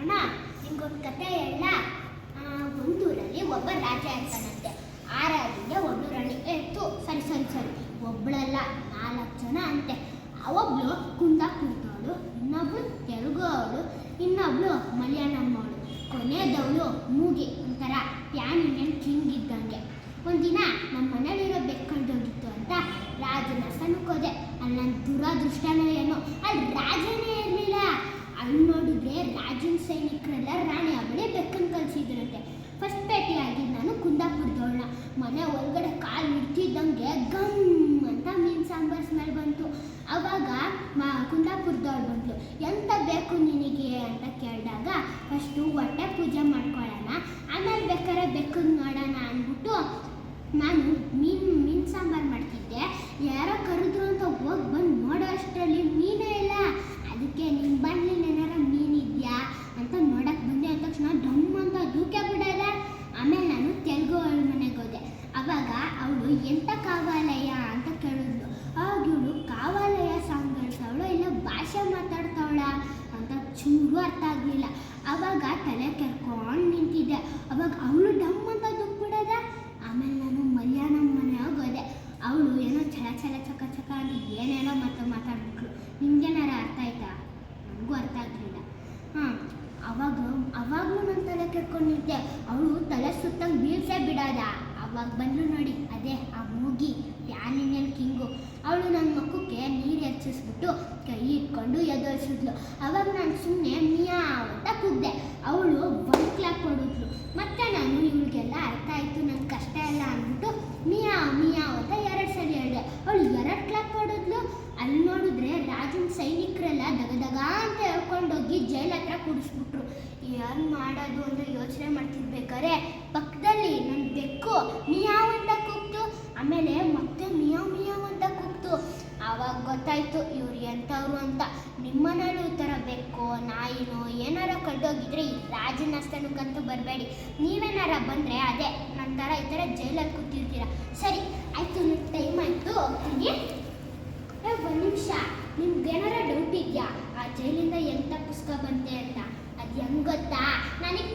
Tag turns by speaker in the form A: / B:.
A: ಅಣ್ಣ, ನಿಮ್ಗೊಂದು ಕತೆ ಹೇಳ ಒಂದೂರಲ್ಲಿ ಒಬ್ಬ ರಾಜ ಇರ್ತಾನಂತೆ. ಆ ರಾಜಿಗೆ ಒಂದು ರಾಣಿ ಇತ್ತು ಸರಿ ಸರಿ ಸರಿ. ಒಬ್ಬಳಲ್ಲ ನಾಲ್ಕು ಜನ ಅಂತೆ. ಒಬ್ಳು ಕುಂದಾಪುರದವಳು ಇನ್ನೊಬ್ಳು ತೆಲುಗು ಅವಳು ಇನ್ನೊಬ್ಳು ಮಲಯಾಳಮ್ಮವಳು ಕೊನೆಯದವಳು ಮೂಗಿ ಒಂಥರ ಪ್ಯಾನ್ ಇಂಡಿಯನ್ ಕಿಂಗ್ ಇದ್ದಂಗೆ. ಒಂದಿನ ನಮ್ಮ ಮನೇಲಿರೋ ಬೆಕ್ಕಂಡೋಗಿತ್ತು ಅಂತ ರಾಜನ ಸಣ್ಣಕೋದೆ ಅಲ್ಲಿ ನನ್ನ ದುರಾದೃಷ್ಟನೋ ಏನೋ. ಅಲ್ಲಿ ರಾಜನೇ ಇರಲಿಲ್ಲ ಅಲ್ಲಿ ನೋಡಿದ್ರೆ ರಾಜನ ಸೈನಿಕರೆಲ್ಲ ರಾಣಿ ಅವಳೇ ಬೆಕ್ಕನ್ನು ಕಳಿಸಿದ್ರಂತೆ ಫಸ್ಟ್ ಭೇಟಿ ಆಗಿದ್ದು ನಾನು ಕುಂದಾಪುರದವಳನ್ನ ಮನೆ ಒಳಗಡೆ ಕಾಲು ಇಡ್ತಿದ್ದಂಗೆ ಗಮ್ ಅಂತ ಮೀನು ಸಾಂಬಾರ್ ಸ್ಮೆಲ್ ಬಂತು ಅವಾಗ ಮಾ ಕುಂದಾಪುರದವ್ರು ಬಂದರು, ಎಂತ ಬೇಕು ನಿನಗೆ? ಅಂತ ಕೇಳಿದಾಗ, ಫಸ್ಟು ಹೊಟ್ಟೆ ಪೂಜೆ ಮಾಡ್ಕೊಳ್ಳೋಣ, ಆಮೇಲೆ ಬೇಕಾದ್ರೆ ಬೆಕ್ಕನ್ನು ನೋಡೋಣ ಅಂದ್ಬಿಟ್ಟು ನಾನು ಮೀನು ಮೀನು ಸಾಂಬಾರು ಮಾಡ್ತಿದ್ದೆ. ಯಾರೋ ಕರೆದ್ರು ಅಂತ ಹೋಗಿ ಬಂದು ನೋಡೋ ಅಷ್ಟರಲ್ಲಿ ಮೀನೇ ಇಲ್ಲ. ಅದಕ್ಕೆ ನಿಮ್ಮ ಬಂಡ್ಲಿನ ಏನಾರ ಮೀನಿದೆಯಾ ಅಂತ ನೋಡಕ್ಕೆ ಬಂದೆ. ಅಂದ ತಕ್ಷಣ ಡಮ್ ಅಂತ ದೂಕೆ ಬಿಡೋದ ಆಮೇಲೆ ನಾನು ತೆಲುಗು ಅವಳ ಮನೆಗೆ ಹೋದೆ. ಅವಾಗ ಅವಳು, ಎಂತ ಕಾವಾಲಯ ಚೂರು ಅರ್ಥ ಆಗಲಿಲ್ಲ. ಅವಾಗ ತಲೆ ಕೆರ್ಕೊಂಡು ನಿಂತಿದ್ದೆ. ಅವಾಗ ಅವಳು ಡಮ್ ಅಂತ ದುಃಖ ಆಮೇಲೆ ನಾನು ಮಲ್ಯಾಣ ಮನೆಯಾಗ ಹೋದೆ. ಅವಳು ಏನೋ ಛಲ ಛಲ ಚಕ ಚಕ ಅಂತ ಏನೇನೋ ಮತ್ತೆ ಮಾತಾಡ್ಬಿಟ್ಲು. ನಿಮ್ಗೇನಾರ ಅರ್ಥ ಆಯ್ತಾ? ನನಗೂ ಅರ್ಥ ಆಗಲಿಲ್ಲ. ಹಾಂ ಅವಾಗ, ಅವಾಗಲೂ ನಾನು ತಲೆ ಕೆರ್ಕೊಂಡಿದ್ದೆ. ಅವಳು ತಲೆ ಸುತ್ತಂಗೆ ಬೀಳ್ಸೇ ಬಿಡೋದ. ಅವಾಗ ಬಂದ್ರು ನೋಡಿ, ಅದೇ ಆ ಮೂಗಿ ಪ್ಯಾನಿನಿಯಲ್ ಕಿಂಗು ಅವಳು ನನ್ನ ಮಕ್ಕಕ್ಕೆ ನೀರು ಹೆಚ್ಚಿಸ್ಬಿಟ್ಟು ಕೈ ಇಟ್ಕೊಂಡು ಎದುರಿಸಿದ್ಲು. ಅವಾಗ ನಾನು ಸುಮ್ಮನೆ ಮಿಯಾ ಅಂತ ಕೂಗ್ದೆ. ಅವಳು ಒಂದು ಕ್ಲಾಕ್ ಹೊಡಿದ್ಲು ಮತ್ತೆ ನಾನು ಇವಳಿಗೆಲ್ಲ ಅರ್ಥ ಆಯಿತು ನನ್ನ ಕಷ್ಟ ಎಲ್ಲ ಅಂದ್ಬಿಟ್ಟು ಮಿಯಾ ಮಿಯಾ ಅಂತ ಎರಡು ಸಲ ಹೇಳಿದೆ. ಅವಳು ಎರಡು ಕ್ಲಾಕ್ ಹೊಡಿದ್ಲು ಅಲ್ಲಿ ನೋಡಿದ್ರೆ ರಾಜನ ಸೈನಿಕರೆಲ್ಲ ದಗದಗ ಅಂತ ಹೇಳ್ಕೊಂಡೋಗಿ ಜೈಲ್ ಹತ್ರ ಕೂಡಿಸ್ಬಿಟ್ರು. ಏನು ಮಾಡೋದು ಅಂತ ಯೋಚನೆ ಮಾಡ್ತಿರ್ಬೇಕಾದ್ರೆ ಪಕ್ಕದಲ್ಲಿ ನನ್ನ ಬೆಕ್ಕು ಮಿಯಾವ್ ಅಂತ ಕೂಗ್ತು. ಆಮೇಲೆ ಮತ್ತೆ ಮಿಯಾವ್ ಮಿಯಾವ್ ಅಂತ ಕೂಗ್ತು. ಆವಾಗ ಗೊತ್ತಾಯ್ತು ಅಂತ ನಿಮ್ಮ ಬೆಕ್ಕೋ ನಾಯಿನೋ, ಏನಾರ ಕಳ್ದೋಗಿದ್ರೆ ಈ ರಾಜನ ಆಸ್ಥಾನಕ್ಕಂತೂ ಬರಬೇಡಿ. ನೀವೇನಾರ ಬಂದರೆ ಅದೇ ನನ್ನ ಥರ ಈ ಥರ ಜೈಲಲ್ಲಿ ಕೂತಿರ್ತೀರ. ಸರಿ, ಆಯಿತು ಟೈಮ್ ಆಯಿತು, ಹೋಗ್ತೀನಿ. ಒಂದ್ ನಿಮಿಷ. ನಿಮ್ಗೇನಾರ ಡೌಟ್ ಇದೆಯಾ? ಆ ಜೈಲಿಂದ ಎಂತ ಪುಸ್ತಕ ಬಂತೆ ಅಂತ? ಅದು ಹೆಂಗ್ ಗೊತ್ತಾ? ನನಗೆ